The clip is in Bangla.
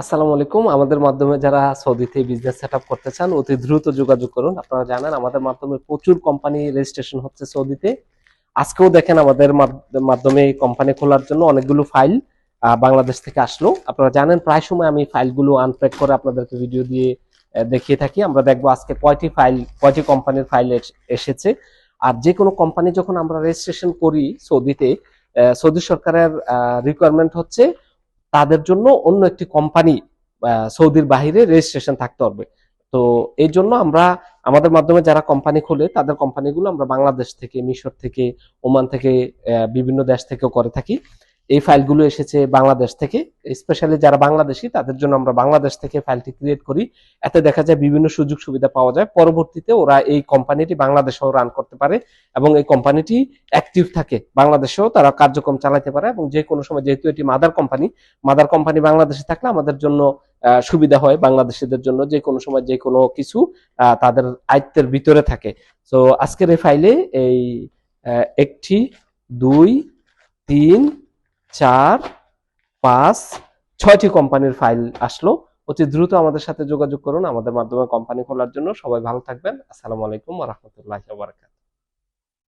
আসসালামু আলাইকুম। আমাদের মাধ্যমে যারা সৌদিতে বিজনেস সেট করতে চান, অতি দ্রুত যোগাযোগ করুন। আপনারা জানেন, আমাদের মাধ্যমে প্রচুর কোম্পানি রেজিস্ট্রেশন হচ্ছে সৌদিতে আজকেও দেখেন আমাদের মাধ- মাধ্যমে কোম্পানি খোলার জন্য অনেকগুলো ফাইল বাংলাদেশ থেকে আসলো। আপনারা জানেন, প্রায় সময় আমি ফাইলগুলো আনপ্যাক করে আপনাদেরকে ভিডিও দিয়ে দেখিয়ে থাকি। আমরা দেখব আজকে কয়টি ফাইল কয়টি কোম্পানির ফাইল এসেছে। আর যে কোনো কোম্পানি যখন আমরা রেজিস্ট্রেশন করি সৌদিতে সৌদি সরকারের রিকোয়ারমেন্ট হচ্ছে তাদের জন্য অন্য একটি কোম্পানি সৌদির বাহিরে রেজিস্ট্রেশন থাকতে হবে। তো এই জন্য আমরা, আমাদের মাধ্যমে যারা কোম্পানি খোলে, তাদের কোম্পানিগুলো আমরা বাংলাদেশ থেকে, মিশর থেকে, ওমান থেকে বিভিন্ন দেশ থেকেও করে থাকি। এই ফাইলগুলো এসেছে বাংলাদেশ থেকে স্পেশালি যারা বাংলাদেশি, তাদের জন্য আমরা বাংলাদেশ থেকে ফাইলটি ক্রিয়েট করি। এতে দেখা যায় বিভিন্ন সুযোগ সুবিধা পাওয়া যায়। পরবর্তীতে ওরা এই কোম্পানিটি বাংলাদেশেও রান করতে পারে এবং এই কোম্পানিটি অ্যাক্টিভ থাকে। বাংলাদেশেও তারা কার্যক্রম চালাতে পারে এবং যে কোনো সময় যেহেতু এটি মাদার কোম্পানি মাদার কোম্পানি বাংলাদেশে থাকলে আমাদের জন্য সুবিধা হয় বাংলাদেশিদের জন্য। যে কোনো সময় যে কোনো কিছু তাদের আয়ত্তের ভিতরে থাকে। তো আজকের এই ফাইলে এই একটি, দুই, তিন চার, পাঁচ, ছয়টি কোম্পানির ফাইল আসলো। অতি দ্রুত আমাদের সাথে যোগাযোগ করুন। আমাদের মাধ্যমে কোম্পানি খোলার জন্য সবাই ভালো থাকবেন। আসসালামু আলাইকুম রহমতুল্লাহ বারাকাত